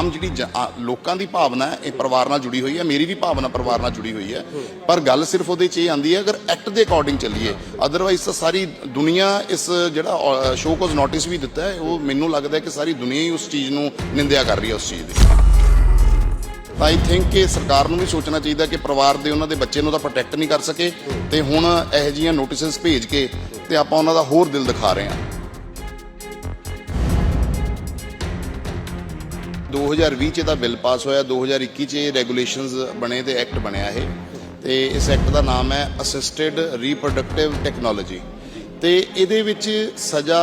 ਆਮ ਜਿਹੜੀ ਲੋਕਾਂ ਦੀ ਭਾਵਨਾ ਇਹ ਪਰਿਵਾਰ ਨਾਲ ਜੁੜੀ ਹੋਈ ਹੈ, ਮੇਰੀ ਵੀ ਭਾਵਨਾ ਪਰਿਵਾਰ ਨਾਲ ਜੁੜੀ ਹੋਈ ਹੈ। ਪਰ ਗੱਲ ਸਿਰਫ ਉਹਦੇ 'ਚ ਇਹ ਆਂਦੀ ਹੈ, ਅਗਰ ਐਕਟ ਦੇ ਅਕੋਰਡਿੰਗ ਚੱਲੀਏ ਅਦਰਵਾਈਜ਼ ਤਾਂ ਸਾਰੀ ਦੁਨੀਆ ਇਸ ਜਿਹੜਾ ਸ਼ੋਅ ਕੋਜ਼ ਨੋਟਿਸ ਵੀ ਦਿੱਤਾ ਹੈ, ਉਹ ਮੈਨੂੰ ਲੱਗਦਾ ਹੈ ਕਿ ਸਾਰੀ ਦੁਨੀਆ ਹੀ ਉਸ ਚੀਜ਼ ਨੂੰ ਨਿੰਦਿਆ ਕਰ ਰਹੀ ਹੈ ਉਸ ਚੀਜ਼ ਦੀ। ਤਾਂ ਆਈ ਥਿੰਕ ਕਿ ਸਰਕਾਰ ਨੂੰ ਵੀ ਸੋਚਣਾ ਚਾਹੀਦਾ ਕਿ ਪਰਿਵਾਰ ਦੇ ਉਹਨਾਂ ਦੇ ਬੱਚੇ ਨੂੰ ਤਾਂ ਪ੍ਰੋਟੈਕਟ ਨਹੀਂ ਕਰ ਸਕੇ, ਤੇ ਹੁਣ ਇਹੋ ਜਿਹੀਆਂ ਨੋਟਿਸਸ ਭੇਜ ਕੇ ਤੇ ਆਪਾਂ ਉਹਨਾਂ ਦਾ ਹੋਰ ਦਿਲ ਦਿਖਾ ਰਹੇ ਹਾਂ। 2020 ਚ ਇਹਦਾ ਬਿੱਲ ਪਾਸ ਹੋਇਆ 2021 ਚ ਇਹ ਰੈਗੂਲੇਸ਼ਨਸ ਬਣੇ ਤੇ ਐਕਟ ਬਣਿਆ ਇਹ। ਤੇ ਇਸ ਐਕਟ ਦਾ ਨਾਮ ਹੈ ਅਸਿਸਟਡ ਰੀਪਰੋਡਕਟਿਵ ਟੈਕਨੋਲੋਜੀ ਤੇ ਇਹਦੇ ਵਿੱਚ ਸਜ਼ਾ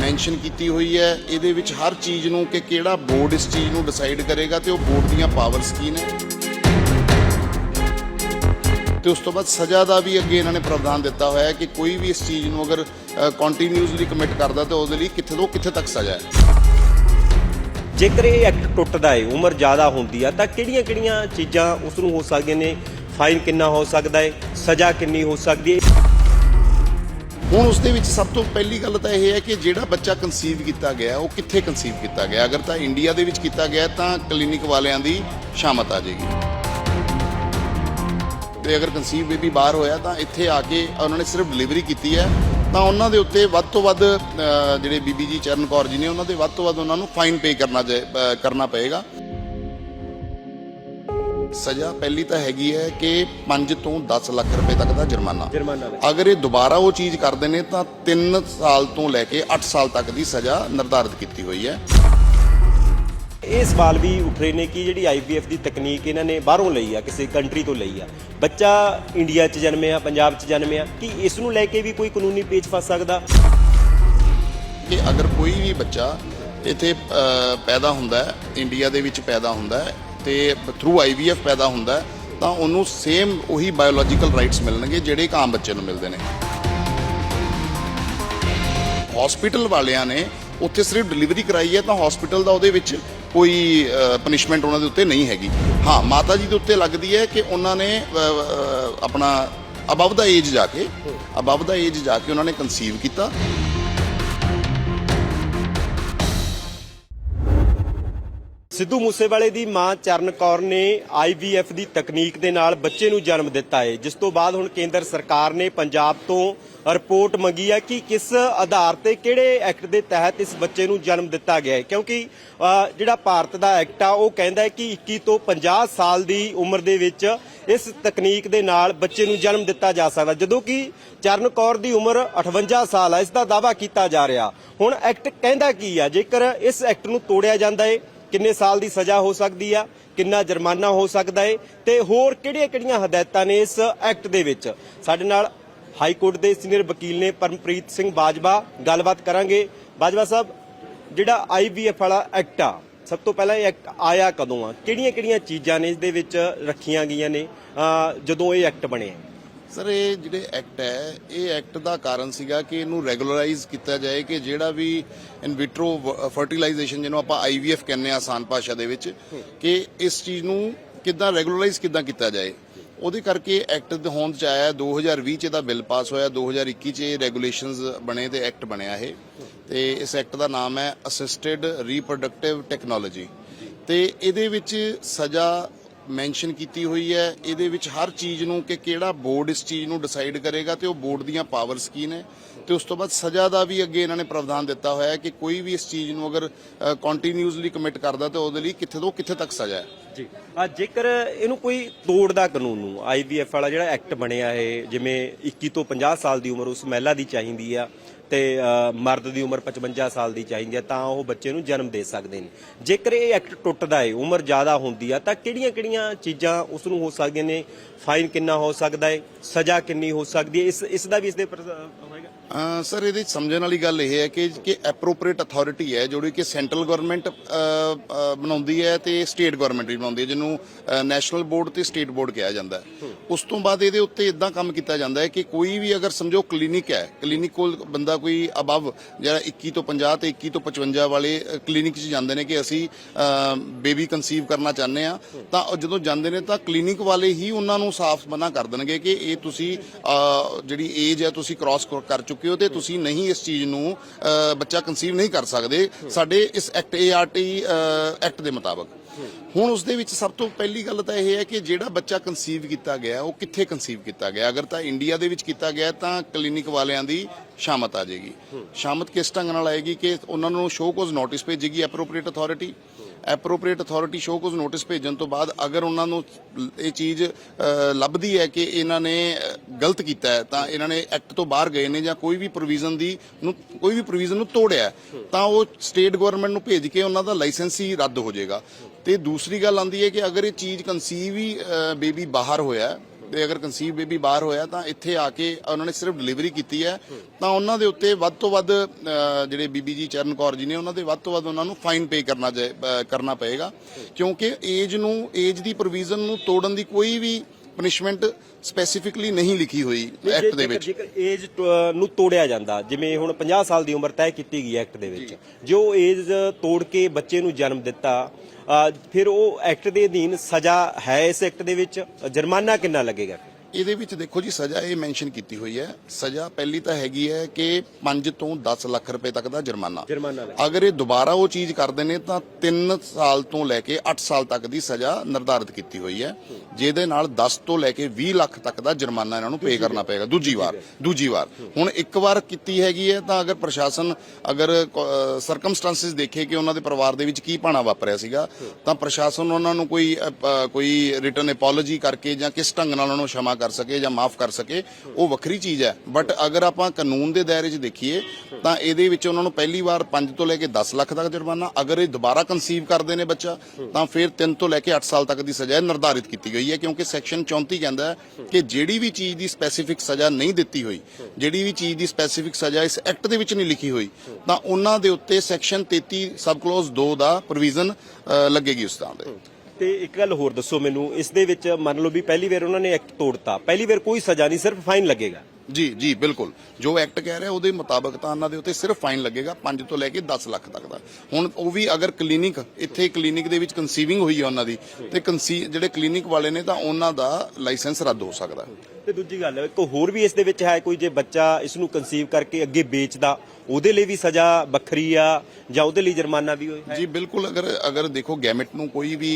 ਮੈਂਸ਼ਨ ਕੀਤੀ ਹੋਈ ਹੈ। ਇਹਦੇ ਵਿੱਚ ਹਰ ਚੀਜ਼ ਨੂੰ ਕਿ ਕਿਹੜਾ ਬੋਰਡ ਇਸ ਚੀਜ਼ ਨੂੰ ਡਿਸਾਈਡ ਕਰੇਗਾ ਤੇ ਉਹ ਬੋਰਡ ਦੀਆਂ ਪਾਵਰਸ ਕੀ ਨੇ। ਤੇ ਉਸ ਤੋਂ ਬਾਅਦ ਸਜ਼ਾ ਦਾ ਵੀ ਅੱਗੇ ਇਹਨਾਂ ਨੇ ਪ੍ਰਾਵਧਾਨ ਦਿੱਤਾ ਹੋਇਆ ਹੈ ਕਿ ਕੋਈ ਵੀ ਇਸ ਚੀਜ਼ ਨੂੰ ਅਗਰ ਕੰਟੀਨਿਊਸਲੀ ਕਮਿਟ ਕਰਦਾ ਤਾਂ ਉਹਦੇ ਲਈ ਕਿੱਥੇ ਤੋਂ ਕਿੱਥੇ ਤੱਕ ਸਜ਼ਾ ਹੈ। ਜੇਕਰ ਇਹ ਐਕਟ ਟੁੱਟਦਾ ਏ ਉਮਰ ਜ਼ਿਆਦਾ ਹੁੰਦੀ ਆ, ਤਾਂ ਕਿਹੜੀਆਂ-ਕਿਹੜੀਆਂ ਚੀਜ਼ਾਂ ਉਸ ਨੂੰ ਹੋ ਸਕਦੀਆਂ ਨੇ? ਫਾਈਨ ਕਿੰਨਾ ਹੋ ਸਕਦਾ ਏ ਸਜ਼ਾ ਕਿੰਨੀ ਹੋ ਸਕਦੀ ਏ ਹੁਣ ਉਸ ਦੇ ਵਿੱਚ ਸਭ ਤੋਂ ਪਹਿਲੀ ਗੱਲ ਤਾਂ ਇਹ ਹੈ ਕਿ ਜਿਹੜਾ ਬੱਚਾ ਕਨਸੀਵ ਕੀਤਾ ਗਿਆ, ਉਹ ਕਿੱਥੇ ਕਨਸੀਵ ਕੀਤਾ ਗਿਆ? ਅਗਰ ਤਾਂ ਇੰਡੀਆ ਦੇ ਵਿੱਚ ਕੀਤਾ ਗਿਆ, ਤਾਂ ਕਲੀਨਿਕ ਵਾਲਿਆਂ ਦੀ ਸ਼ਾਮਤ ਆ ਜਾਏਗੀ। ਤੇ ਅਗਰ ਕਨਸੀਵ ਬੇਬੀ ਬਾਹਰ ਹੋਇਆ, ਤਾਂ ਇੱਥੇ ਆ ਕੇ ਉਹਨਾਂ ਨੇ ਸਿਰਫ ਡਿਲੀਵਰੀ ਕੀਤੀ ਹੈ। ਤਾਂ ਉਹਨਾਂ ਦੇ ਉੱਤੇ ਵੱਧ ਤੋਂ ਵੱਧ ਜਿਹੜੇ ਬੀਬੀ ਜੀ ਚਰਨ ਕੌਰ ਜੀ ਨੇ ਉਹਨਾਂ ਦੇ ਵੱਧ ਤੋਂ ਵੱਧ ਉਹਨਾਂ ਨੂੰ ਫਾਈਨ ਪੇ ਕਰਨਾ ਕਰਨਾ ਪਏਗਾ। ਸਜ਼ਾ ਪਹਿਲੀ ਤਾਂ ਹੈਗੀ ਹੈ ਕਿ 5 ਤੋਂ 10 ਲੱਖ ਰੁਪਏ ਤੱਕ ਦਾ ਜੁਰਮਾਨਾ। ਜੁਰਮਾਨਾ ਅਗਰ ਇਹ ਦੁਬਾਰਾ ਉਹ ਚੀਜ਼ ਕਰਦੇ ਨੇ ਤਾਂ 3 ਸਾਲ ਤੋਂ ਲੈ ਕੇ 8 ਸਾਲ ਤੱਕ ਦੀ ਸਜ਼ਾ ਨਿਰਧਾਰਿਤ ਕੀਤੀ ਹੋਈ ਹੈ। ਇਹ ਸਵਾਲ ਵੀ ਉੱਠ ਰਹੇ ਨੇ ਕਿ ਜਿਹੜੀ ਆਈਵੀਐਫ ਦੀ ਤਕਨੀਕ ਇਹਨਾਂ ਨੇ ਬਾਹਰੋਂ ਲਈ ਆ, ਕਿਸੇ ਕੰਟਰੀ ਤੋਂ ਲਈ ਆ। ਬੱਚਾ ਇੰਡੀਆ 'ਚ ਜਨਮਿਆ ਪੰਜਾਬ 'ਚ ਜਨਮਿਆ ਕਿ ਇਸ ਨੂੰ ਲੈ ਕੇ ਵੀ ਕੋਈ ਕਾਨੂੰਨੀ ਪੇਚ ਫਸ ਸਕਦਾ? ਕਿ ਅਗਰ ਕੋਈ ਵੀ ਬੱਚਾ ਇੱਥੇ ਪੈਦਾ ਹੁੰਦਾ ਇੰਡੀਆ ਦੇ ਵਿੱਚ ਪੈਦਾ ਹੁੰਦਾ ਹੈ ਤੇ ਥਰੂ ਆਈਵੀਐਫ ਪੈਦਾ ਹੁੰਦਾ ਤਾਂ ਉਹਨੂੰ ਸੇਮ ਉਹੀ ਬਾਇਓਲੋਜੀਕਲ ਰਾਈਟਸ ਮਿਲਣਗੇ ਜਿਹੜੇ ਇੱਕ ਆਮ ਬੱਚੇ ਨੂੰ ਮਿਲਦੇ ਨੇ। ਹਸਪੀਟਲ ਵਾਲਿਆਂ ਨੇ ਉੱਥੇ ਸਿਰਫ ਡਿਲੀਵਰੀ ਕਰਾਈ ਹੈ ਤਾਂ ਹਸਪੀਟਲ ਦਾ ਉਹਦੇ ਵਿੱਚ ਕੋਈ ਪਨਿਸ਼ਮੈਂਟ ਉਹਨਾਂ ਦੇ ਉੱਤੇ ਨਹੀਂ ਹੈਗੀ। ਹਾਂ, ਮਾਤਾ ਜੀ ਦੇ ਉੱਤੇ ਲੱਗਦੀ ਹੈ ਕਿ ਉਹਨਾਂ ਨੇ ਆਪਣਾ ਅਬਵ ਦਾ ਏਜ ਜਾ ਕੇ ਅਬਵ ਦਾ ਏਜ ਜਾ ਕੇ ਉਹਨਾਂ ਨੇ ਕਨਸੀਵ ਕੀਤਾ। ਸਿੱਧੂ ਮੂਸੇਵਾਲੇ ਦੀ ਮਾਂ ਚਰਨ ਕੌਰ ਨੇ ਆਈਵੀਐਫ ਦੀ ਤਕਨੀਕ ਦੇ ਨਾਲ ਬੱਚੇ ਨੂੰ ਜਨਮ ਦਿੱਤਾ ਹੈ ਜਿਸ ਤੋਂ ਬਾਅਦ ਹੁਣ ਕੇਂਦਰ ਸਰਕਾਰ ਨੇ ਪੰਜਾਬ ਤੋਂ ਰਿਪੋਰਟ ਮੰਗੀ ਹੈ ਕਿ ਕਿਸ ਆਧਾਰ ਤੇ ਕਿਹੜੇ ਐਕਟ ਦੇ ਤਹਿਤ ਇਸ ਬੱਚੇ ਨੂੰ ਜਨਮ ਦਿੱਤਾ ਗਿਆ ਹੈ ਕਿਉਂਕਿ ਜਿਹੜਾ ਭਾਰਤ ਦਾ ਐਕਟ ਆ, ਉਹ ਕਹਿੰਦਾ ਹੈ ਕਿ 21 ਤੋਂ 50 ਸਾਲ ਦੀ ਉਮਰ ਦੇ ਵਿੱਚ ਇਸ ਤਕਨੀਕ ਦੇ ਨਾਲ ਬੱਚੇ ਨੂੰ ਜਨਮ ਦਿੱਤਾ ਜਾ ਸਕਦਾ। ਜਦੋਂ ਕਿ ਚਰਨ ਕੌਰ ਦੀ ਉਮਰ 58 ਸਾਲ ਹੈ ਇਸ ਦਾ ਦਾਅਵਾ ਕੀਤਾ ਜਾ ਰਿਹਾ। ਹੁਣ ਐਕਟ ਕਹਿੰਦਾ ਕੀ ਆ? ਜੇਕਰ ਇਸ ਐਕਟ ਨੂੰ ਤੋੜਿਆ ਜਾਂਦਾ ਹੈ ਕਿੰਨੇ ਸਾਲ ਦੀ ਸਜ਼ਾ ਹੋ ਸਕਦੀ ਆ, ਕਿੰਨਾ ਜੁਰਮਾਨਾ ਹੋ ਸਕਦਾ ਏ, ਤੇ ਹੋਰ ਕਿਹੜੀਆਂ-ਕਿਹੜੀਆਂ ਹਦਾਇਤਾਂ ਨੇ ਇਸ ਐਕਟ ਦੇ ਵਿੱਚ? ਸਾਡੇ ਨਾਲ ਹਾਈ ਕੋਰਟ ਦੇ ਸੀਨੀਅਰ ਵਕੀਲ ਨੇ ਪਰਮਪ੍ਰੀਤ ਸਿੰਘ ਬਾਜਵਾ, ਗੱਲਬਾਤ ਕਰਾਂਗੇ। ਬਾਜਵਾ ਸਾਹਿਬ, ਜਿਹੜਾ ਆਈਵੀਐਫ ਵਾਲਾ ਐਕਟ ਆ, ਸਭ ਤੋਂ ਪਹਿਲਾਂ ਇਹ ਐਕਟ ਆਇਆ ਕਦੋਂ ਆ? ਕਿਹੜੀਆਂ-ਕਿਹੜੀਆਂ ਚੀਜ਼ਾਂ ਨੇ ਇਸ ਦੇ ਵਿੱਚ ਰੱਖੀਆਂ ਗਈਆਂ ਨੇ ਜਦੋਂ ਇਹ ਐਕਟ ਬਣਿਆ ਸਰ, ਇਹ ਜਿਹੜੇ ਐਕਟ ਹੈ, ਇਹ ਐਕਟ ਦਾ ਕਾਰਨ ਸੀਗਾ ਕਿ ਇਹਨੂੰ ਰੈਗੂਲਰਾਈਜ਼ ਕੀਤਾ ਜਾਏ ਕਿ ਜਿਹੜਾ ਵੀ ਇਨ ਵਿਟਰੋ ਫਰਟੀਲਾਈਜੇਸ਼ਨ ਜਿਹਨੂੰ ਆਪਾਂ ਆਈਵੀਐਫ ਕਹਿੰਦੇ ਆ ਆਸਾਨ ਭਾਸ਼ਾ ਦੇ ਵਿੱਚ, ਕਿ ਇਸ ਚੀਜ਼ ਨੂੰ ਕਿੱਦਾਂ ਰੈਗੂਲਰਾਈਜ਼ ਕਿੱਦਾਂ ਕੀਤਾ ਜਾਏ। ਉਹਦੇ ਕਰਕੇ ਐਕਟ ਦੇ ਹੋਂਦ ਚ ਆਇਆ 2020 ਚ ਇਹਦਾ ਬਿੱਲ ਪਾਸ ਹੋਇਆ 2021 ਚ ਇਹ ਰੈਗੂਲੇਸ਼ਨਸ ਬਣੇ ਤੇ ਐਕਟ ਬਣਿਆ ਇਹ। ਤੇ ਇਸ ਐਕਟ ਦਾ ਨਾਮ ਹੈ ਅਸਿਸਟਡ ਰੀਪਰੋਡਕਟਿਵ ਟੈਕਨੋਲੋਜੀ ਤੇ ਇਹਦੇ ਵਿੱਚ ਸਜ਼ਾ ਮੈਂਸ਼ਨ ਕੀਤੀ ਹੋਈ ਹੈ, ਇਹਦੇ ਵਿੱਚ ਹਰ ਚੀਜ਼ ਨੂੰ ਕਿ ਕਿਹੜਾ ਬੋਰਡ ਇਸ ਚੀਜ਼ ਨੂੰ ਡਿਸਾਈਡ ਕਰੇਗਾ ਤੇ ਉਹ ਬੋਰਡ ਦੀਆਂ ਪਾਵਰਸ ਕੀ ਨੇ। ਤੇ ਉਸ ਤੋਂ ਬਾਅਦ ਸਜ਼ਾ ਦਾ ਵੀ ਅੱਗੇ ਇਹਨਾਂ ਨੇ ਪ੍ਰਾਵਧਾਨ ਦਿੱਤਾ ਹੋਇਆ ਹੈ ਕਿ ਕੋਈ ਵੀ ਇਸ ਚੀਜ਼ ਨੂੰ ਅਗਰ ਕੰਟੀਨਿਊਸਲੀ ਕਮਿਟ ਕਰਦਾ ਤਾਂ ਉਹਦੇ ਲਈ ਕਿੱਥੇ ਤੋਂ ਕਿੱਥੇ ਤੱਕ ਸਜ਼ਾ ਹੈ। ਜੀ। ਆ ਜੇਕਰ ਇਹਨੂੰ ਕੋਈ ਤੋੜਦਾ ਕਾਨੂੰਨ ਨੂੰ ਆਈਵੀਐਫ ਵਾਲਾ ਜਿਹੜਾ ਐਕਟ ਬਣਿਆ ਹੈ, ਜਿਵੇਂ 21 ਤੋਂ 50 ਸਾਲ ਦੀ ਉਮਰ ਉਸ ਮਹਿਲਾ ਦੀ ਚਾਹੀਦੀ ਆ ਤੇ ਮਰਦ ਦੀ ਉਮਰ 55 ਸਾਲ ਦੀ ਚਾਹੀਦੀ ਆ ਤਾਂ ਉਹ ਬੱਚੇ ਨੂੰ ਜਨਮ ਦੇ ਸਕਦੇ ਨੇ। ਜੇਕਰ ਇਹ ਐਕਟ ਟੁੱਟਦਾ ਹੈ ਉਮਰ ਜ਼ਿਆਦਾ ਹੁੰਦੀ ਆ ਤਾਂ ਕਿਹੜੀਆਂ-ਕਿਹੜੀਆਂ ਚੀਜ਼ਾਂ ਉਸ ਨੂੰ ਹੋ ਸਕਦੀਆਂ ਨੇ? ਫਾਈਨ ਕਿੰਨਾ ਹੋ ਸਕਦਾ ਹੈ ਸਜ਼ਾ ਕਿੰਨੀ ਹੋ ਸਕਦੀ ਹੈ ਇਸ ਇਸ ਦਾ ਵੀ ਇਸ ਦੇ ਹੋਏਗਾ। ਸਰ ਇਹਦੇ ਸਮਝਣ ਵਾਲੀ ਗੱਲ ਇਹ ਹੈ ਕਿ ਕਿ ਐਪਰੋਪ੍ਰੀਏਟ ਅਥਾਰਟੀ ਹੈ ਜਿਹੜੀ ਕਿ ਸੈਂਟਰਲ ਗਵਰਨਮੈਂਟ ਬਣਾਉਂਦੀ ਹੈ ਤੇ ਸਟੇਟ ਗਵਰਨਮੈਂਟ ਵੀ ਬਣਾਉਂਦੀ ਹੈ ਜਿਹਨੂੰ ਨੈਸ਼ਨਲ ਬੋਰਡ ਤੇ ਸਟੇਟ ਬੋਰਡ ਕਿਹਾ ਜਾਂਦਾ ਹੈ। ਉਸ ਤੋਂ ਬਾਅਦ ਇਹਦੇ ਉੱਤੇ ਇਦਾਂ ਕੰਮ ਕੀਤਾ ਜਾਂਦਾ ਹੈ ਕਿ ਕੋਈ ਵੀ ਅਗਰ ਸਮਝੋ ਕਲੀਨਿਕ ਹੈ ਕਲੀਨਿਕ ਕੋਲ ਬੰਦਾ ਕੋਈ ਅਬਵ ਜਿਹੜਾ 21 ਤੋਂ 50 ਤੇ 21 ਤੋਂ 55 ਵਾਲੇ ਕਲੀਨਿਕ 'ਚ ਜਾਂਦੇ ਨੇ ਕਿ ਅਸੀਂ ਬੇਬੀ ਕਨਸੀਵ ਕਰਨਾ ਚਾਹੁੰਦੇ ਆ ਤਾਂ ਜਦੋਂ ਜਾਂਦੇ ਨੇ ਤਾਂ ਕਲੀਨਿਕ ਵਾਲੇ ਹੀ ਉਹਨਾਂ ਨੂੰ ਸਾਫ਼ ਮਨਾ ਕਰ ਦੇਣਗੇ ਕਿ ਇਹ ਤੁਸੀਂ ਜਿਹੜੀ ਏਜ ਹੈ ਤੁਸੀਂ ਕ੍ਰਾਸ ਕਰ ਚੁੱਕੇ ਹੋ ਤੇ ਤੁਸੀਂ ਨਹੀਂ ਇਸ ਚੀਜ਼ ਨੂੰ ਬੱਚਾ ਕਨਸੀਵ ਨਹੀਂ ਕਰ ਸਕਦੇ ਸਾਡੇ ਇਸ ਐਕਟ ਏਆਰਟੀ ਐਕਟ ਦੇ ਮੁਤਾਬਕ। ਹੁਣ ਉਸ ਦੇ ਵਿੱਚ ਸਭ ਤੋਂ ਪਹਿਲੀ ਗੱਲ ਤਾਂ ਇਹ ਹੈ ਕਿ ਜਿਹੜਾ ਬੱਚਾ ਕਨਸੀਵ ਕੀਤਾ ਗਿਆ, ਉਹ ਕਿੱਥੇ ਕਨਸੀਵ ਕੀਤਾ ਗਿਆ? ਅਗਰ ਤਾਂ ਇੰਡੀਆ ਦੇ ਵਿੱਚ ਕੀਤਾ ਗਿਆ, ਤਾਂ ਕਲੀਨਿਕ ਵਾਲਿਆਂ ਦੀ ਸ਼ਾਮਤ ਆ ਜਾਏਗੀ। ਸ਼ਾਮਤ ਕਿਸ ਢੰਗ ਨਾਲ ਆਏਗੀ ਕਿ ਉਹਨਾਂ ਨੂੰ show cause notice ਭੇਜੇਗੀ appropriate authority appropriate authority show cause notice ਭੇਜਣ ਤੋਂ ਬਾਅਦ ਅਗਰ ਉਹਨਾਂ ਨੂੰ ਇਹ ਚੀਜ਼ ਲੱਭਦੀ ਹੈ ਕਿ ਇਹਨਾਂ ਨੇ ਗਲਤ ਕੀਤਾ ਹੈ, ਤਾਂ ਇਹਨਾਂ ਨੇ ਐਕਟ ਤੋਂ ਬਾਹਰ ਗਏ ਨੇ ਜਾਂ ਕੋਈ ਵੀ ਪ੍ਰੋਵੀਜ਼ਨ ਦੀ ਨੂੰ, ਕੋਈ ਵੀ ਪ੍ਰੋਵੀਜ਼ਨ ਨੂੰ ਤੋੜਿਆ ਤਾਂ ਉਹ ਸਟੇਟ ਗਵਰਨਮੈਂਟ ਨੂੰ ਭੇਜ ਕੇ ਉਹਨਾਂ ਦਾ ਲਾਇਸੈਂਸ ਹੀ ਰੱਦ ਹੋ ਜਾਏਗਾ। ਤੇ ਦੂਸਰੀ ਗੱਲ ਆਂਦੀ ਹੈ ਕਿ ਅਗਰ ਇਹ ਚੀਜ਼ ਕਨਸੀਵ ਹੀ ਬੇਬੀ ਬਾਹਰ ਹੋਇਆ ਹੈ, ਤੇ ਅਗਰ ਕਨਸੀਵ ਬੇਬੀ ਬਾਹਰ ਹੋਇਆ ਤਾਂ ਇੱਥੇ ਆ ਕੇ ਉਹਨਾਂ ਨੇ ਸਿਰਫ ਡਿਲੀਵਰੀ ਕੀਤੀ ਹੈ ਤਾਂ ਉਹਨਾਂ ਦੇ ਉੱਤੇ ਵੱਧ ਤੋਂ ਵੱਧ ਜਿਹੜੇ ਬੀਬੀ ਜੀ ਚਰਨ ਕੌਰ ਜੀ ਨੇ ਉਹਨਾਂ ਦੇ ਵੱਧ ਤੋਂ ਵੱਧ ਉਹਨਾਂ ਨੂੰ ਫਾਈਨ ਪੇ ਕਰਨਾ ਜਾਏ- ਕਰਨਾ ਪਏਗਾ। ਕਿਉਂਕਿ ਏਜ ਨੂੰ ਏਜ ਦੀ ਪ੍ਰੋਵੀਜ਼ਨ ਨੂੰ ਤੋੜਨ ਦੀ ਕੋਈ ਵੀ ਪਨਿਸ਼ਮੈਂਟ ਸਪੈਸੀਫਿਕਲੀ ਨਹੀਂ ਲਿਖੀ ਹੋਈ ਐਕਟ ਦੇ ਵਿੱਚ। ਜੇਕਰ ਏਜ ਨੂੰ ਤੋੜਿਆ ਜਾਂਦਾ ਜਿਵੇਂ ਹੁਣ 50 ਸਾਲ ਦੀ ਉਮਰ ਤੈਅ ਕੀਤੀ ਗਈ ਐਕਟ ਦੇ ਵਿੱਚ। ਜੋ। ਏਜ ਤੋੜ ਕੇ ਬੱਚੇ ਨੂੰ ਜਨਮ ਦਿੱਤਾ ਫਿਰ ਉਹ ਐਕਟ ਦੇ ਅਧੀਨ ਸਜ਼ਾ ਹੈ ਇਸ ਐਕਟ ਦੇ ਵਿੱਚ? ਜੁਰਮਾਨਾ ਕਿੰਨਾ ਲੱਗੇਗਾ? ਇਹਦੇ ਵਿੱਚ ਦੇਖੋ ਜੀ ਸਜ਼ਾ ਇਹ ਮੈਂਸ਼ਨ ਕੀਤੀ ਹੋਈ ਹੈ। ਸਜ਼ਾ ਪਹਿਲੀ ਤਾਂ ਹੈਗੀ ਹੈ ਕਿ 5 ਤੋਂ 10 ਲੱਖ ਰੁਪਏ ਤੱਕ ਦਾ ਜੁਰਮਾਨਾ। ਅਗਰ ਇਹ ਦੁਬਾਰਾ ਉਹ ਚੀਜ਼ ਕਰਦੇ ਨੇ ਤਾਂ 3 ਸਾਲ ਤੋਂ ਲੈ ਕੇ 8 ਸਾਲ ਤੱਕ ਦੀ ਸਜ਼ਾ ਨਿਰਧਾਰਿਤ ਕੀਤੀ ਹੋਈ ਹੈ। ਜਿਹਦੇ ਨਾਲ 10 ਤੋਂ ਲੈ ਕੇ 20 ਲੱਖ ਤੱਕ ਦਾ ਜੁਰਮਾਨਾ ਇਹਨਾਂ ਨੂੰ ਪੇ ਕਰਨਾ ਪਏਗਾ। ਦੂਜੀ ਵਾਰ ਦੂਜੀ ਵਾਰ। ਹੁਣ ਇੱਕ ਵਾਰ ਕੀਤੀ ਹੈਗੀ ਹੈ ਤਾਂ ਅਗਰ ਪ੍ਰਸ਼ਾਸਨ ਅਗਰ ਸਰਕਮਸਟੈਂਸਸ ਦੇਖੇ ਕਿ ਉਹਨਾਂ ਦੇ ਪਰਿਵਾਰ ਦੇ ਵਿੱਚ ਕੀ ਪਾਣਾ ਵਾਪਰਿਆ ਸੀਗਾ ਤਾਂ ਪ੍ਰਸ਼ਾਸਨ ਉਹਨਾਂ ਨੂੰ ਕੋਈ ਕੋਈ ਰਿਟਰਨ ਅਪੋਲੋਜੀ ਕਰਕੇ ਜਾਂ ਕਿਸ ਢੰਗ ਨਾਲ ਉਹਨਾਂ ਨੂੰ ਸ਼ਮਾ ਕਰ ਸਕੇ ਜਾਂ ਮਾਫ ਕਰ ਸਕੇ ਉਹ ਵੱਖਰੀ ਚੀਜ਼ ਹੈ। ਬਟ ਅਗਰ ਆਪਾਂ ਕਾਨੂੰਨ ਦੇ ਦਾਇਰੇ 'ਚ ਦੇਖੀਏ ਤਾਂ ਇਹਦੇ ਵਿੱਚ ਉਹਨਾਂ ਨੂੰ ਪਹਿਲੀ ਵਾਰ 5 ਤੋਂ ਲੈ ਕੇ 10 ਲੱਖ ਤੱਕ ਜੁਰਮਾਨਾ ਅਗਰ ਇਹ ਦੁਬਾਰਾ ਕਨਸੀਵ ਕਰਦੇ ਨੇ ਬੱਚਾ ਤਾਂ ਫਿਰ 3 ਤੋਂ ਲੈ ਕੇ 8 ਸਾਲ ਤੱਕ ਦੀ ਸਜ਼ਾ ਨਿਰਧਾਰਿਤ ਕੀਤੀ ਗਈ ਹੈ ਕਿਉਂਕਿ ਸੈਕਸ਼ਨ 34 ਕਹਿੰਦਾ ਕਿ ਜਿਹੜੀ ਵੀ ਚੀਜ਼ ਦੀ ਸਪੈਸੀਫਿਕ ਸਜ਼ਾ ਨਹੀਂ ਦਿੱਤੀ ਹੋਈ, ਜਿਹੜੀ ਵੀ ਚੀਜ਼ ਦੀ ਸਪੈਸੀਫਿਕ ਸਜ਼ਾ ਇਸ ਐਕਟ ਦੇ ਵਿੱਚ ਨਹੀਂ ਲਿਖੀ ਹੋਈ, ਤਾਂ ਉਹਨਾਂ ਦੇ ਉੱਤੇ ਸੈਕਸ਼ਨ 33 ਸਬ ਕਲੋਜ਼ 2 ਦਾ ਪ੍ਰੋਵੀਜ਼ਨ ਲੱਗੇਗੀ ਉਸ ਤਰ੍ਹਾਂ ਦੇ। ਤੇ ਇੱਕ ਗੱਲ ਹੋਰ ਦੱਸੋ ਮੈਨੂੰ, ਇਸ ਦੇ ਵਿੱਚ ਮੰਨ ਲਓ ਵੀ ਪਹਿਲੀ ਵਾਰ ਉਹਨਾਂ ਨੇ ਐਕਟ ਤੋੜਤਾ, ਪਹਿਲੀ ਵਾਰ ਕੋਈ ਸਜ਼ਾ ਨਹੀਂ, ਸਿਰਫ ਫਾਈਨ ਲੱਗੇਗਾ। ਜੀ ਜੀ, ਬਿਲਕੁਲ। ਜੋ ਐਕਟ ਕਹਿ ਰਿਹਾ, ਉਹਦੇ ਮੁਤਾਬਕ ਤਾਂ ਉਹਨਾਂ ਦੇ ਉੱਤੇ ਸਿਰਫ ਫਾਈਨ ਲੱਗੇਗਾ 5 ਤੋਂ ਲੈ ਕੇ 10 ਲੱਖ ਤੱਕ ਦਾ। ਹੁਣ ਉਹ ਵੀ ਅਗਰ ਕਲੀਨਿਕ, ਇੱਥੇ ਕਲੀਨਿਕ ਦੇ ਵਿੱਚ ਕਨਸੀਵਿੰਗ ਹੋਈ ਹੈ ਉਹਨਾਂ ਦੀ, ਤੇ ਕਨਸੀ ਜਿਹੜੇ ਕਲੀਨਿਕ ਵਾਲੇ ਨੇ ਤਾਂ ਉਹਨਾਂ ਦਾ ਲਾਇਸੈਂਸ ਰੱਦ ਹੋ ਸਕਦਾ। ਤੇ ਦੂਜੀ ਗੱਲ, ਇੱਕ ਹੋਰ ਵੀ ਇਸ ਦੇ ਵਿੱਚ ਹੈ, ਕੋਈ ਜੇ ਬੱਚਾ ਇਸ ਨੂੰ ਕਨਸੀਵ ਕਰਕੇ ਅੱਗੇ ਵੇਚਦਾ ਉਹਦੇ ਲਈ ਵੀ ਸਜ਼ਾ ਵੱਖਰੀ ਆ ਜਾਂ ਉਹਦੇ ਲਈ ਜੁਰਮਾਨਾ ਵੀ ਹੋਏ? ਜੀ ਬਿਲਕੁਲ। ਅਗਰ ਅਗਰ ਦੇਖੋ ਗੈਮਟ ਨੂੰ ਕੋਈ ਵੀ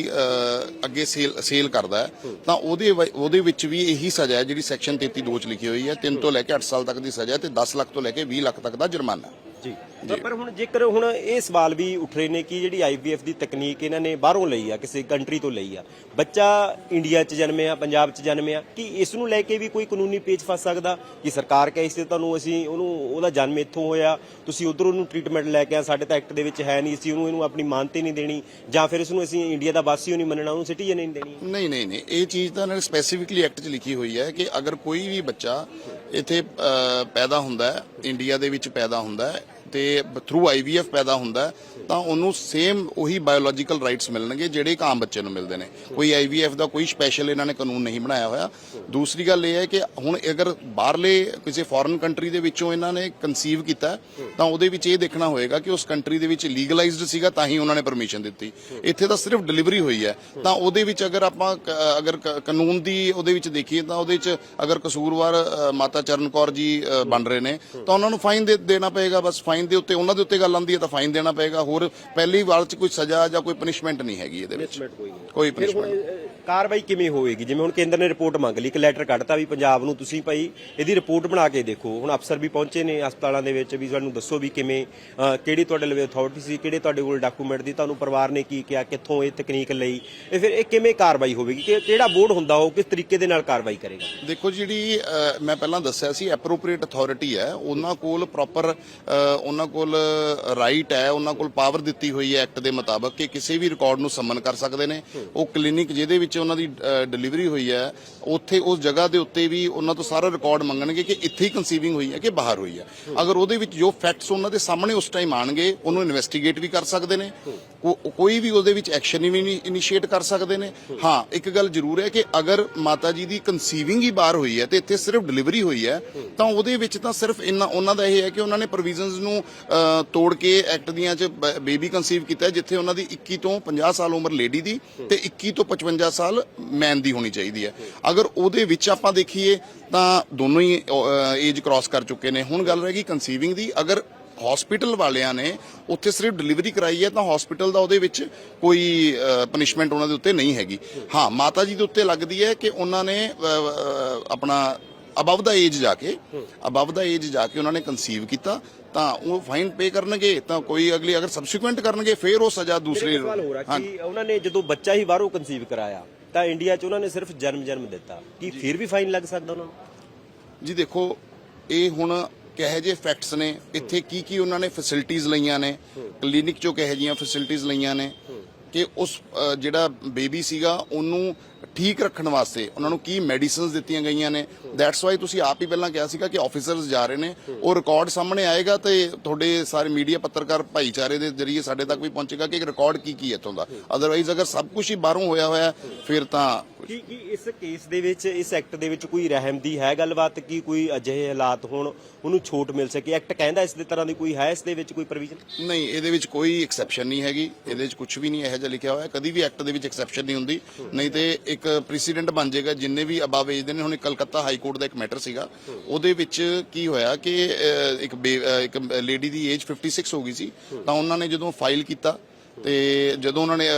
ਅੱਗੇ ਸੇਲ ਸੇਲ ਕਰਦਾ ਤਾਂ ਉਹਦੇ ਉਹਦੇ ਵਿੱਚ ਵੀ ਇਹੀ ਸਜ਼ਾ ਹੈ ਜਿਹੜੀ ਸੈਕਸ਼ਨ 33 2 ਚ ਲਿਖੀ ਹੋਈ ਹੈ। 3 ਤੋਂ ਲੈ ਕੇ 8 ਸਾਲ ਤੱਕ ਦੀ ਸਜ਼ਾ ਤੇ 10 ਲੱਖ ਤੋਂ ਲੈ ਕੇ 20 ਲੱਖ ਤੱਕ ਦਾ ਜੁਰਮਾਨਾ ਜੀ। ਪਰ ਹੁਣ ਜੇਕਰ ਹੁਣ ਇਹ ਸਵਾਲ ਵੀ ਉੱਠ ਰਹੇ ਨੇ ਕਿ ਜਿਹੜੀ ਆਈਵੀਐਫ ਦੀ ਤਕਨੀਕ ਇਹਨਾਂ ਨੇ ਬਾਹਰੋਂ ਲਈ ਆ ਕਿਸੇ ਕੰਟਰੀ ਤੋਂ ਲਈ ਆ ਬੱਚਾ ਇੰਡੀਆ 'ਚ ਜਨਮਿਆ ਪੰਜਾਬ 'ਚ ਜਨਮਿਆ ਕਿ ਇਸ ਨੂੰ ਲੈ ਕੇ ਵੀ ਕੋਈ ਕਾਨੂੰਨੀ ਪੇਚ ਫਸ ਸਕਦਾ? ਕਿ ਸਰਕਾਰ ਕਹੇ ਸੀ ਤੁਹਾਨੂੰ ਅਸੀਂ ਉਹਨੂੰ ਉਹਦਾ ਜਨਮ ਇੱਥੋਂ ਹੋਇਆ ਤੁਸੀਂ ਉਧਰ ਉਹਨੂੰ ਟ੍ਰੀਟਮੈਂਟ ਲੈ ਕੇ ਆ ਸਾਡੇ ਤਾਂ ਐਕਟ ਦੇ ਵਿੱਚ ਹੈ ਨਹੀਂ ਸੀ ਉਹਨੂੰ ਇਹਨੂੰ ਆਪਣੀ ਮਾਨਤੇ ਨਹੀਂ ਦੇਣੀ ਜਾਂ ਫਿਰ ਇਸ ਨੂੰ ਅਸੀਂ ਇੰਡੀਆ ਦਾ ਵਾਸੀ ਨਹੀਂ ਮੰਨਣਾ ਉਹਨੂੰ ਸਿਟੀਜ਼ਨ ਨਹੀਂ ਦੇਣੀ? ਨਹੀਂ ਨਹੀਂ ਨਹੀਂ ਇਹ ਚੀਜ਼ ਤਾਂ ਇਹਨਾਂ ਨੇ ਸਪੈਸੀਫਿਕਲੀ ਐਕਟ 'ਚ ਲਿਖੀ ਹੋਈ ਹੈ ਕਿ ਅਗਰ ਕੋਈ ਵੀ ਬੱਚਾ ਇੱਥੇ ਪੈਦਾ ਹੁੰਦਾ ਹੈ ਇੰਡੀਆ ਦੇ ਵਿੱਚ ਪੈਦਾ ਹੁੰਦਾ ਹੈ ਤੇ ਥਰੂ ਆਈਵੀਐਫ ਪੈਦਾ ਹੁੰਦਾ ਤਾਂ ਉਹਨੂੰ ਸੇਮ ਉਹੀ ਬਾਇਓਲੋਜੀਕਲ ਰਾਈਟਸ ਮਿਲਣਗੇ ਜਿਹੜੇ ਇੱਕ ਆਮ ਬੱਚੇ ਨੂੰ ਮਿਲਦੇ ਨੇ। ਕੋਈ ਆਈਵੀਐਫ ਦਾ ਕੋਈ ਸਪੈਸ਼ਲ ਇਹਨਾਂ ਨੇ ਕਾਨੂੰਨ ਨਹੀਂ ਬਣਾਇਆ ਹੋਇਆ। ਦੂਸਰੀ ਗੱਲ ਇਹ ਹੈ ਕਿ ਹੁਣ ਅਗਰ ਬਾਹਰਲੇ ਕਿਸੇ ਫੋਰਨ ਕੰਟਰੀ ਦੇ ਵਿੱਚੋਂ ਇਹਨਾਂ ਨੇ ਕਨਸੀਵ ਕੀਤਾ ਤਾਂ ਉਹਦੇ ਵਿੱਚ ਇਹ ਦੇਖਣਾ ਹੋਏਗਾ ਕਿ ਉਸ ਕੰਟਰੀ ਦੇ ਵਿੱਚ ਲੀਗਲਾਈਜ਼ਡ ਸੀਗਾ, ਤਾਂ ਹੀ ਉਹਨਾਂ ਨੇ ਪਰਮਿਸ਼ਨ ਦਿੱਤੀ। ਇੱਥੇ ਤਾਂ ਸਿਰਫ ਡਿਲੀਵਰੀ ਹੋਈ ਹੈ। ਤਾਂ ਉਹਦੇ ਵਿੱਚ ਅਗਰ ਆਪਾਂ ਅਗਰ ਕ- ਕਾਨੂੰਨ ਦੀ ਉਹਦੇ ਵਿੱਚ ਦੇਖੀਏ, ਤਾਂ ਉਹਦੇ ਵਿੱਚ ਅਗਰ ਕਸੂਰਵਾਰ ਮਾਤਾ ਚਰਨ ਕੌਰ ਜੀ ਬਣ ਰਹੇ ਨੇ, ਤਾਂ ਉਹਨਾਂ ਨੂੰ ਫਾਈਨ ਦੇ, ਦੇਣਾ ਪਏਗਾ। ਬਸ ਫਾਈਨ ਦੇ ਉੱਤੇ ਉਹਨਾਂ ਦੇ ਉੱਤੇ ਗੱਲ ਆਉਂਦੀ ਹੈ ਤਾਂ ਫਾਈਨ ਦੇਣਾ ਪਏਗਾ। ਹੋਰ ਪਹਿਲੀ ਵਾਰ ਚ ਕੋਈ ਸਜ਼ਾ ਜਾਂ ਕੋਈ ਪਨਿਸ਼ਮੈਂਟ ਨਹੀਂ ਹੈਗੀ ਇਹਦੇ ਵਿੱਚ। ਕੋਈ ਫਿਰ ਹੁਣ ਪਨਿਸ਼ਮੈਂਟ ਅਹ, ਕਾਰਵਾਈ ਕਿਵੇਂ ਹੋਵੇਗੀ? ਜਿਵੇਂ ਹੁਣ ਕੇਂਦਰ ਨੇ ਰਿਪੋਰਟ ਮੰਗ ਲਈ, ਇੱਕ ਲੈਟਰ ਕੱਢਤਾ ਵੀ ਪੰਜਾਬ ਨੂੰ ਤੁਸੀਂ ਭਾਈ ਇਹਦੀ ਰਿਪੋਰਟ ਬਣਾ ਕੇ ਦੇਖੋ। ਹੁਣ ਅਫਸਰ ਵੀ ਪਹੁੰਚੇ ਨੇ ਹਸਪਤਾਲਾਂ ਦੇ ਵਿੱਚ ਵੀ ਸਾਨੂੰ ਦੱਸੋ ਵੀ ਕਿਵੇਂ ਕਿਹੜੀ ਤੁਹਾਡੇ ਲਈ ਅਥਾਰਟੀ ਸੀ, ਕਿਹੜੇ ਤੁਹਾਡੇ ਕੋਲ ਡਾਕੂਮੈਂਟ ਦੀ ਤੁਹਾਨੂੰ ਪਰਿਵਾਰ ਨੇ ਕੀ ਕਿਹਾ, ਕਿੱਥੋਂ ਇਹ ਤਕਨੀਕ ਲਈ, ਇਹ ਫਿਰ ਇਹ ਕਿਵੇਂ ਕਾਰਵਾਈ ਹੋਵੇਗੀ? ਕਿ ਕਿਹੜਾ ਬੋਰਡ ਹੁੰਦਾ ਉਹ ਕਿਸ ਤਰੀਕੇ ਦੇ ਨਾਲ ਕਾਰਵਾਈ ਕਰੇਗਾ? ਦੇਖੋ ਜਿਹੜੀ ਮੈਂ ਪਹਿਲਾਂ ਦੱਸਿਆ ਸੀ ਐਪਰੋਪ੍ਰੀਏਟ ਅਥਾਰਟੀ ਹੈ, ਉਹਨਾਂ ਕੋਲ ਪ੍ਰੋਪਰ ਉਹਨਾਂ ਕੋਲ ਰਾਈਟ ਹੈ, ਉਹਨਾਂ ਕੋਲ ਪਾਵਰ ਦਿੱਤੀ ਹੋਈ ਹੈ ਐਕਟ ਦੇ ਮੁਤਾਬਕ ਕਿ ਕਿਸੇ ਵੀ ਰਿਕਾਰਡ ਨੂੰ ਸਮਨ ਕਰ ਸਕਦੇ ਨੇ। ਉਹ ਕਲੀਨਿਕ ਜਿਹਦੇ ਵਿੱਚ ਉਹਨਾਂ ਦੀ ਡਿਲੀਵਰੀ ਹੋਈ ਹੈ, ਉੱਥੇ ਉਸ ਜਗ੍ਹਾ ਦੇ ਉੱਤੇ ਵੀ ਉਹਨਾਂ ਤੋਂ ਸਾਰਾ ਰਿਕਾਰਡ ਮੰਗਣਗੇ ਕਿ ਇੱਥੇ ਹੀ ਕਨਸੀਵਿੰਗ ਹੋਈ ਹੈ ਕਿ ਬਾਹਰ ਹੋਈ ਹੈ। ਅਗਰ ਉਹਦੇ ਵਿੱਚ ਜੋ ਫੈਕਟਸ ਉਹਨਾਂ ਦੇ ਸਾਹਮਣੇ ਉਸ ਟਾਈਮ ਆਣਗੇ ਉਹਨੂੰ ਇਨਵੈਸਟੀਗੇਟ ਵੀ ਕਰ ਸਕਦੇ ਨੇ। ਉਹ ਕੋਈ ਵੀ ਉਹਦੇ ਵਿੱਚ ਐਕਸ਼ਨ ਵੀ ਨਹੀਂ ਇਨੀਸ਼ੀਏਟ ਕਰ ਸਕਦੇ ਨੇ। ਹਾਂ, ਇੱਕ ਗੱਲ ਜ਼ਰੂਰ ਹੈ ਕਿ ਅਗਰ ਮਾਤਾ ਜੀ ਦੀ ਕਨਸੀਵਿੰਗ ਹੀ ਬਾਹਰ ਹੋਈ ਹੈ ਤੇ ਇੱਥੇ ਸਿਰਫ ਡਿਲੀਵਰੀ ਹੋਈ ਹੈ, ਤਾਂ ਉਹਦੇ ਵਿੱਚ ਤਾਂ ਸਿਰਫ ਇੰਨਾ ਉਹਨਾਂ ਦਾ ਇਹ ਹੈ ਕਿ ਉਹਨਾਂ ਨੇ ਪ੍ਰੋਵੀਜ਼ਨਸ ਨੂੰ ਤੋੜ ਕੇ ਐਕਟ ਦੀਆਂ ਚ ਬੇਬੀ ਕਨਸੀਵ ਕੀਤਾ ਜਿੱਥੇ ਉਹਨਾਂ ਦੀ 21 ਤੋਂ 50 ਸਾਲ ਉਮਰ ਲੇਡੀ ਦੀ ਤੇ 21 ਤੋਂ 55 ਸਾਲ ਮੈਨ ਦੀ ਹੋਣੀ ਚਾਹੀਦੀ ਹੈ। ਅਗਰ ਉਹਦੇ ਵਿੱਚ ਆਪਾਂ ਦੇਖੀਏ, ਤਾਂ ਦੋਨੋਂ ਹੀ ਏਜ ਕ੍ਰਾਸ ਕਰ ਚੁੱਕੇ ਨੇ। ਹੁਣ ਗੱਲ ਰਹੇਗੀ ਕਨਸੀਵਿੰਗ ਦੀ। ਅਗਰ ਹਸਪੀਟਲ ਵਾਲਿਆਂ ਨੇ ਉੱਥੇ ਸਿਰਫ ਡਿਲੀਵਰੀ ਕਰਾਈ ਹੈ ਤਾਂ ਹਸਪੀਟਲ ਦਾ ਉਹਦੇ ਵਿੱਚ ਕੋਈ ਪਨਿਸ਼ਮੈਂਟ ਉਹਨਾਂ ਦੇ ਉੱਤੇ ਨਹੀਂ ਹੈਗੀ। ਹਾਂ ਮਾਤਾ ਜੀ ਦੇ ਉੱਤੇ ਲੱਗਦੀ ਹੈ ਕਿ ਉਹਨਾਂ ਨੇ ਆਪਣਾ ਅਬਵ ਦਾ ਏਜ ਜਾ ਕੇ ਅਬਵ ਦਾ ਏਜ ਜਾ ਕੇ ਉਹਨਾਂ ਨੇ ਕਨਸੀਵ ਕੀਤਾ ਤਾਂ ਉਹ ਫਾਈਨ ਪੇ ਕਰਨਗੇ ਤਾਂ ਕੋਈ ਅਗਲੀ ਅਗਰ ਸਬਸੀਕੁਐਂਟ ਕਰਨਗੇ ਫਿਰ ਉਹ ਸਜ਼ਾ ਦੂਸਰੀ ਹੋ। ਉਹਨਾਂ ਨੇ ਜਦੋਂ ਬੱਚਾ ਹੀ ਬਾਹਰੋਂ ਕਨਸੀਵ ਕਰਾਇਆ ਤਾਂ ਇੰਡੀਆ 'ਚ ਉਹਨਾਂ ਨੇ ਸਿਰਫ ਜਨਮ ਜਨਮ ਦਿੱਤਾ। ਕੀ ਫਿਰ ਵੀ ਫਾਈਨ ਲੱਗ ਸਕਦਾ ਉਹਨਾਂ ਨੂੰ? ਜੀ ਦੇਖੋ ਇਹ ਹੁਣ ਕਹੇ ਜੇ ਫੈਕਟਸ ਨੇ ਇੱਥੇ ਕੀ ਕੀ ਉਹਨਾਂ ਨੇ ਫੈਸਿਲਿਟੀਆਂ ਲਈਆਂ ਨੇ ਕਲੀਨਿਕ ਚੋਂ ਕਹੇ ਜੀਆਂ ਫੈਸਿਲਿਟੀਆਂ ਲਈਆਂ ਨੇ ਕਿ ਉਸ ਜਿਹੜਾ ਬੇਬੀ ਸੀਗਾ ਉਹਨੂੰ ਠੀਕ ਰੱਖਣ ਵਾਸਤੇ ਉਹਨਾਂ ਨੂੰ ਕੀ ਮੈਡੀਸਿਨਸ ਦਿੱਤੀਆਂ ਗਈਆਂ ਨੇ। ਦੈਟਸ ਵਾਈ ਤੁਸੀਂ ਆਪ ਹੀ ਪਹਿਲਾਂ ਕਿਹਾ ਸੀਗਾ ਕਿ ਆਫੀਸਰਸ ਜਾ ਰਹੇ ਨੇ। ਉਹ ਰਿਕਾਰਡ ਸਾਹਮਣੇ ਆਏਗਾ ਤੇ ਤੁਹਾਡੇ ਸਾਰੇ ਮੀਡੀਆ ਪੱਤਰਕਾਰ ਭਾਈਚਾਰੇ ਦੇ ਜ਼ਰੀਏ ਸਾਡੇ ਤੱਕ ਵੀ ਪਹੁੰਚੇਗਾ ਕਿ ਰਿਕਾਰਡ ਕੀ ਕੀ ਹੈ ਇੱਥੋਂ ਦਾ। ਅਦਰਵਾਈਜ਼ ਅਗਰ ਸਭ ਕੁਝ ਹੀ ਬਾਹਰੋਂ ਹੋਇਆ ਹੋਇਆ ਹੈ, ਫਿਰ ਤਾਂ ਕੀ ਕੀ ਇਸ ਕੇਸ ਦੇ ਵਿੱਚ ਇਸ ਐਕਟ ਦੇ ਵਿੱਚ ਕੋਈ ਰਹਿਮ ਦੀ ਹੈ ਗੱਲਬਾਤ ਕਿ ਕੋਈ ਅਜਿਹੇ ਹਾਲਾਤ ਹੋਣ ਉਹਨੂੰ ਛੋਟ ਮਿਲ ਸਕੇ? ਐਕਟ ਕਹਿੰਦਾ ਇਸ ਦੇ ਤਰ੍ਹਾਂ ਦੀ ਕੋਈ ਹੈ ਇਸ ਦੇ ਵਿੱਚ ਕੋਈ ਪ੍ਰੋਵੀਜ਼ਨ ਨਹੀਂ ਇਹਦੇ ਵਿੱਚ ਕੋਈ ਐਕਸੈਪਸ਼ਨ ਨਹੀਂ ਹੈਗੀ। ਇਹਦੇ ਵਿੱਚ ਕੁਝ ਵੀ ਨਹੀਂ ਇਹੋ ਜਿਹਾ ਲਿਖਿਆ ਹੋਇਆ, ਕਦੀ ਵੀ ਐਕਟ ਦੇ ਵਿੱਚ ਐਕਸੈਪਸ਼ਨ ਨਹੀਂ ਹੁੰਦੀ। ਨਹੀਂ ਤੇ ਇੱਕ ਪ੍ਰੈਸੀਡੈਂਟ ਬਣ ਜਾਏਗਾ, ਜਿੰਨੇ ਵੀ ਅਬਾਵ ਏਜ ਦੇ ਨੇ, ਹੁਣ ਕਲਕੱਤਾ ਹਾਈ ਕੋਰਟ ਦਾ ਇੱਕ ਮੈਟਰ ਸੀਗਾ। ਉਹਦੇ ਵਿੱਚ ਕੀ ਹੋਇਆ ਕਿ ਇੱਕ ਬੇ- ਇੱਕ ਲੇਡੀ ਦੀ ਏਜ 56 ਹੋ ਗਈ ਸੀ। ਤਾਂ ਉਹਨਾਂ ਨੇ ਜਦੋਂ ਫਾਈਲ ਕੀਤਾ ਤੇ ਜਦੋਂ ਉਹਨਾਂ ਨੇ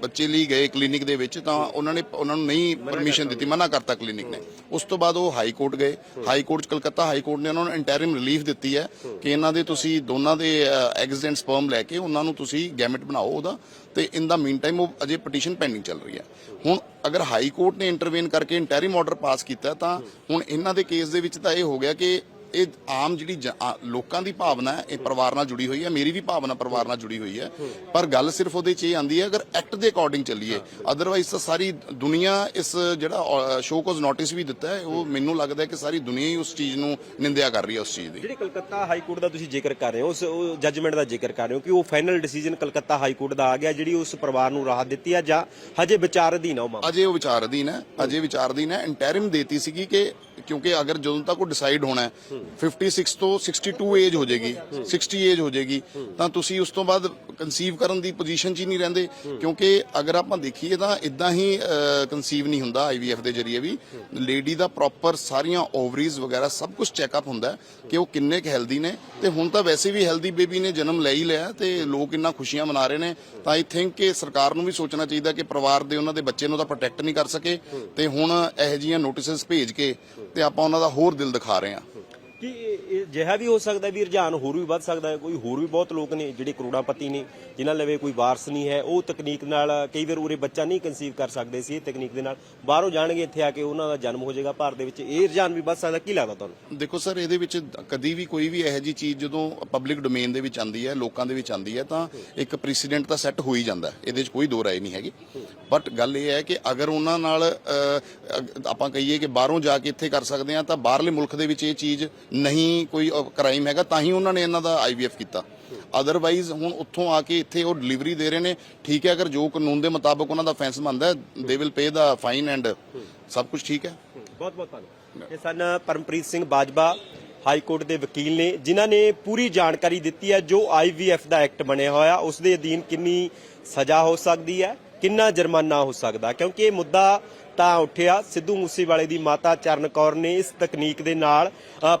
ਬੱਚੇ ਲਈ ਗਏ ਕਲੀਨਿਕ ਦੇ ਵਿੱਚ ਤਾਂ ਉਹਨਾਂ ਨੇ ਉਹਨਾਂ ਨੂੰ ਨਹੀਂ ਪਰਮਿਸ਼ਨ ਦਿੱਤੀ ਮਨਾ ਕਰਤਾ ਕਲੀਨਿਕ ਨੇ। ਉਸ ਤੋਂ ਬਾਅਦ ਉਹ ਹਾਈ ਕੋਰਟ ਗਏ। ਹਾਈ ਕੋਰਟ 'ਚ ਕਲਕੱਤਾ ਹਾਈ ਕੋਰਟ ਨੇ ਉਹਨਾਂ ਨੂੰ ਇੰਟਰਿਮ ਰਿਲੀਫ ਦਿੱਤੀ ਹੈ ਕਿ ਇਹਨਾਂ ਦੇ ਤੁਸੀਂ ਦੋਨਾਂ ਦੇ ਐਂਡ ਸਪਰਮ ਲੈ ਕੇ ਉਹਨਾਂ ਨੂੰ ਤੁਸੀਂ ਗੈਮਟ ਬਣਾਓ ਉਹਦਾ ਤੇ ਇਨ ਦਾ ਮੀਨ ਟਾਈਮ ਉਹ ਅਜੇ ਪਟੀਸ਼ਨ ਪੈਂਡਿੰਗ ਚੱਲ ਰਹੀ ਹੈ। ਹੁਣ ਅਗਰ ਹਾਈ ਕੋਰਟ ਨੇ ਇੰਟਰਵੀਨ ਕਰਕੇ ਇੰਟਰਿਮ ਆਰਡਰ ਪਾਸ ਕੀਤਾ ਤਾਂ ਹੁਣ ਇਹਨਾਂ ਦੇ ਕੇਸ ਦੇ ਵਿੱਚ ਤਾਂ ਇਹ ਹੋ ਗਿਆ ਕਿ ਇਹ ਆਮ ਜਿਹੜੀ ਜ- ਆ- ਲੋਕਾਂ ਦੀ ਭਾਵਨਾ ਹੈ ਇਹ ਪਰਿਵਾਰ ਨਾਲ ਜੁੜੀ ਹੋਈ ਹੈ ਮੇਰੀ ਵੀ ਭਾਵਨਾ ਪਰਿਵਾਰ ਨਾਲ ਜੁੜੀ ਹੋਈ ਹੈ। ਪਰ ਗੱਲ ਸਿਰਫ ਉਹਦੇ 'ਚ ਇਹ ਆਂਦੀ ਹੈ ਅਗਰ ਐਕਟ ਦੇ ਅਕੋਰਡਿੰਗ ਚੱਲੀਏ ਅਦਰਵਾਈਜ਼ ਤਾਂ ਸਾਰੀ ਦੁਨੀਆ ਇਸ ਜਿਹੜਾ ਸ਼ੋਅ ਕੋਜ਼ ਨੋਟਿਸ ਵੀ ਦਿੱਤਾ ਹੈ ਉਹ ਮੈਨੂੰ ਲੱਗਦਾ ਹੈ ਕਿ ਸਾਰੀ ਦੁਨੀਆ ਹੀ ਉਸ ਚੀਜ਼ ਨੂੰ ਨਿੰਦਿਆ ਕਰ ਰਹੀ ਹੈ ਉਸ ਚੀਜ਼ ਦੀ। ਜਿਹੜੀ ਕਲਕੱਤਾ ਹਾਈ ਕੋਰਟ ਦਾ ਤੁਸੀਂ ਜ਼ਿਕਰ ਕਰ ਰਹੇ ਹੋ ਉਸ ਜੱਜਮੈਂਟ ਦਾ ਜ਼ਿਕਰ ਕਰ ਰਹੇ ਹੋ ਕਿ ਉਹ final decision Calcutta high court ਦਾ ਆ ਗਿਆ ਜਿਹੜੀ ਉਸ ਪਰਿਵਾਰ ਨੂੰ ਰਾਹਤ ਦਿੱਤੀ ਹੈ ਜਾਂ ਹਜੇ ਵਿਚਾਰ ਅਧੀਨ ਆ ਉਹ ਮਾਮਲਾ? ਅਜੇ ਉਹ ਵਿਚਾਰ ਅਧੀਨ ਹੈ ਅਜੇ ਵਿਚਾਰ ਅਧੀਨ ਹੈ ਇੰਟਰਿਮ ਦੇਤੀ ਸੀਗੀ ਕਿ ਕਿਉਂਕਿ ਅਗਰ ਜਦੋਂ ਤੱਕ ਉਹ ਡਿਸਾਈਡ ਹੋਣਾ ਹੈ 56 ਤੋਂ 62 ਏਜ ਹੋ ਜਾਏਗੀ 60 ਏਜ ਹੋ ਜਾਏਗੀ ਤਾਂ ਤੁਸੀਂ ਉਸ ਤੋਂ ਬਾਅਦ ਕਨਸੀਵ ਕਰਨ ਦੀ ਪੋਜੀਸ਼ਨ 'ਚ ਹੀ ਨਹੀਂ ਰਹਿੰਦੇ, ਕਿਉਂਕਿ ਅਗਰ ਆਪਾਂ ਦੇਖੀਏ ਤਾਂ ਇਦਾਂ ਹੀ ਕਨਸੀਵ ਨਹੀਂ ਹੁੰਦਾ ਆਈਵੀਐਫ ਦੇ ਜਰੀਏ ਵੀ। ਲੇਡੀ ਦਾ ਪ੍ਰੋਪਰ ਸਾਰੀਆਂ ਓਵਰੀਜ਼ ਵਗੈਰਾ ਸਭ ਕੁਝ ਚੈੱਕਅਪ ਹੁੰਦਾ ਕਿ ਉਹ ਕਿੰਨੇ ਕੁ ਹੈਲਦੀ ਨੇ। ਤੇ ਹੁਣ ਤਾਂ ਵੈਸੇ ਵੀ ਹੈਲਦੀ ਬੇਬੀ ਨੇ ਜਨਮ ਲੈ ਹੀ ਲਿਆ ਤੇ ਲੋਕ ਇੰਨਾ ਖੁਸ਼ੀਆਂ ਮਨਾ ਰਹੇ ਨੇ। ਤਾਂ ਆਈ ਥਿੰਕ ਕਿ ਸਰਕਾਰ ਨੂੰ ਵੀ ਸੋਚਣਾ ਚਾਹੀਦਾ ਕਿ ਪਰਿਵਾਰ ਦੇ ਉਹਨਾਂ ਦੇ ਬੱਚੇ ਨੂੰ ਤਾਂ ਪ੍ਰੋਟੈਕਟ ਨਹੀਂ ਕਰ ਸਕੇ। ਤੇ ਹੁਣ ਇਹੋ ਜਿਹੀਆਂ ਨੋਟਿਸਸ ਭੇਜ ਕੇ ਤੇ ਆਪਾਂ ਉਹਨਾਂ ਦਾ ਹੋਰ ਦਿਲ ਦਿਖਾ ਰਹੇ ਹਾਂ। ਅਜਿਹਾ ਵੀ ਹੋ ਸਕਦਾ ਵੀ ਰੁਝਾਨ ਹੋਰ ਵੀ ਵੱਧ ਸਕਦਾ ਹੈ, ਕੋਈ ਹੋਰ ਵੀ ਬਹੁਤ ਲੋਕ ਨੇ ਜਿਹੜੇ ਕਰੋੜਾਪਤੀ ਨੇ, ਜਿਨ੍ਹਾਂ ਲਵੇ ਕੋਈ ਵਾਰਸ ਨਹੀਂ ਹੈ। ਉਹ ਤਕਨੀਕ ਨਾਲ ਕਈ ਵਾਰ ਉਰੇ ਬੱਚਾ ਨਹੀਂ ਕਨਸੀਵ ਕਰ ਸਕਦੇ ਸੀ ਇਹ ਤਕਨੀਕ ਦੇ ਨਾਲ। ਬਾਹਰੋਂ ਜਾਣਗੇ ਇੱਥੇ ਆ ਕੇ ਉਹਨਾਂ ਦਾ ਜਨਮ ਹੋ ਜਾਏਗਾ, ਭਾਰਤ ਦੇ ਵਿੱਚ ਇਹ ਰੁਝਾਨ ਵੀ ਵੱਧ ਸਕਦਾ। ਕੀ ਲੱਗਦਾ ਤੁਹਾਨੂੰ? ਦੇਖੋ ਸਰ, ਇਹਦੇ ਵਿੱਚ ਕਦੀ ਵੀ ਕੋਈ ਵੀ ਇਹੋ ਜੀ ਚੀਜ਼ ਜਦੋਂ ਪਬਲਿਕ ਡੋਮੇਨ ਦੇ ਵਿੱਚ ਆਂਦੀ ਹੈ, ਲੋਕਾਂ ਦੇ ਵਿੱਚ ਆਂਦੀ ਹੈ, ਤਾਂ ਇੱਕ ਪ੍ਰੈਸੀਡੈਂਟ ਤਾਂ ਸੈੱਟ ਹੋ ਹੀ ਜਾਂਦਾ ਇਹਦੇ ਵਿੱਚ ਕੋਈ ਦੋ ਰਾਏ ਨਹੀਂ ਹੈਗੀ। ਬਟ ਗੱਲ ਇਹ ਹੈ ਕਿ ਅਗਰ ਉਹਨਾਂ ਨਾਲ ਆਪਾਂ ਕਹੀਏ ਕਿ ਬਾਹਰੋਂ ਜਾ ਕੇ ਇੱਥੇ ਕਰ ਸਕਦੇ ਆ ਤਾਂ ਬਾਹਰਲੇ ਮੁਲਕ ਦੇ ਵਿੱਚ ਇਹ ਚੀਜ਼ ਨਹੀਂ, ਕੋਈ ਕ੍ਰਾਈਮ ਹੈਗਾ, ਤਾਂ ਹੀ ਉਹਨਾਂ ਨੇ ਇਹਨਾਂ ਦਾ ਆਈਵੀਐਫ ਕੀਤਾ। ਅਦਰਵਾਈਜ਼ ਹੁਣ ਉੱਥੋਂ ਆ ਕੇ ਇੱਥੇ ਉਹ ਡਿਲੀਵਰੀ ਦੇ ਰਹੇ ਨੇ। ਠੀਕ ਹੈ, ਅਗਰ ਜੋ ਕਾਨੂੰਨ ਦੇ ਮੁਤਾਬਕ ਉਹਨਾਂ ਦਾ ਫੈਂਸ ਬਣਦਾ they will pay the fine and ਸਭ ਕੁਝ ਠੀਕ ਹੈ। ਬਹੁਤ ਬਹੁਤ ਧੰਨਵਾਦ। ਇਹ ਸਨ ਪਰਮਪ੍ਰੀਤ ਸਿੰਘ ਬਾਜਵਾ, ਹਾਈ ਕੋਰਟ ਦੇ ਵਕੀਲ ਨੇ, ਜਿਨ੍ਹਾਂ ਨੇ ਪੂਰੀ ਜਾਣਕਾਰੀ ਦਿੱਤੀ ਹੈ ਜੋ ਆਈਵੀਐਫ ਦਾ ਐਕਟ ਬਣਿਆ ਹੋਇਆ। ਉਸ ਦੇ ਅਧੀਨ ਕਿੰਨੀ ਸਜ਼ਾ ਹੋ ਸਕਦੀ ਹੈ, ਕਿੰਨਾ ਜੁਰਮਾਨਾ ਹੋ ਸਕਦਾ ਕਿਉਂਕਿ ਇਹ ਮੁੱਦਾ ਤਾਂ ਉੱਠਿਆ ਸਿੱਧੂ ਮੂਸੇਵਾਲੇ ਦੀ ਮਾਤਾ ਚਰਨ ਕੌਰ ਨੇ ਇਸ ਤਕਨੀਕ ਦੇ ਨਾਲ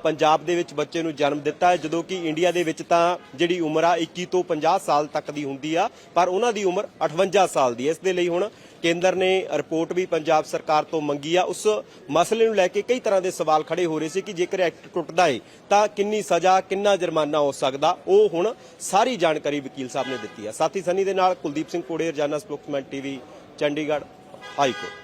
ਪੰਜਾਬ ਦੇ ਵਿੱਚ ਬੱਚੇ ਨੂੰ ਜਨਮ ਦਿੱਤਾ ਹੈ। ਜਦੋਂ ਕਿ ਇੰਡੀਆ ਦੇ ਵਿੱਚ ਤਾਂ ਜਿਹੜੀ ਉਮਰ ਆ 21 ਤੋਂ 50 ਸਾਲ ਤੱਕ ਦੀ ਹੁੰਦੀ ਆ, ਪਰ ਉਹਨਾਂ ਦੀ ਉਮਰ 58 ਸਾਲ ਦੀ ਹੈ। ਇਸ ਦੇ ਲਈ ਹੁਣ ਕੇਂਦਰ ਨੇ ਰਿਪੋਰਟ ਵੀ ਪੰਜਾਬ ਸਰਕਾਰ ਤੋਂ ਮੰਗੀ ਆ। ਉਸ ਮਸਲੇ ਨੂੰ ਲੈ ਕੇ ਕਈ ਤਰ੍ਹਾਂ ਦੇ ਸਵਾਲ ਖੜੇ ਹੋ ਰਹੇ ਸੀ ਕਿ ਜੇਕਰ ਐਕਟ ਟੁੱਟਦਾ ਏ, ਤਾਂ ਕਿੰਨੀ ਸਜ਼ਾ, ਕਿੰਨਾ ਜੁਰਮਾਨਾ ਹੋ ਸਕਦਾ? ਉਹ ਹੁਣ ਸਾਰੀ ਜਾਣਕਾਰੀ ਵਕੀਲ ਸਾਹਿਬ ਨੇ ਦਿੱਤੀ ਹੈ ਸਾਥੀ ਸਨੀ ਦੇ ਨਾਲ Kuldeep Singh Kore, Rozana spokesman TV, Chandigarh, high court.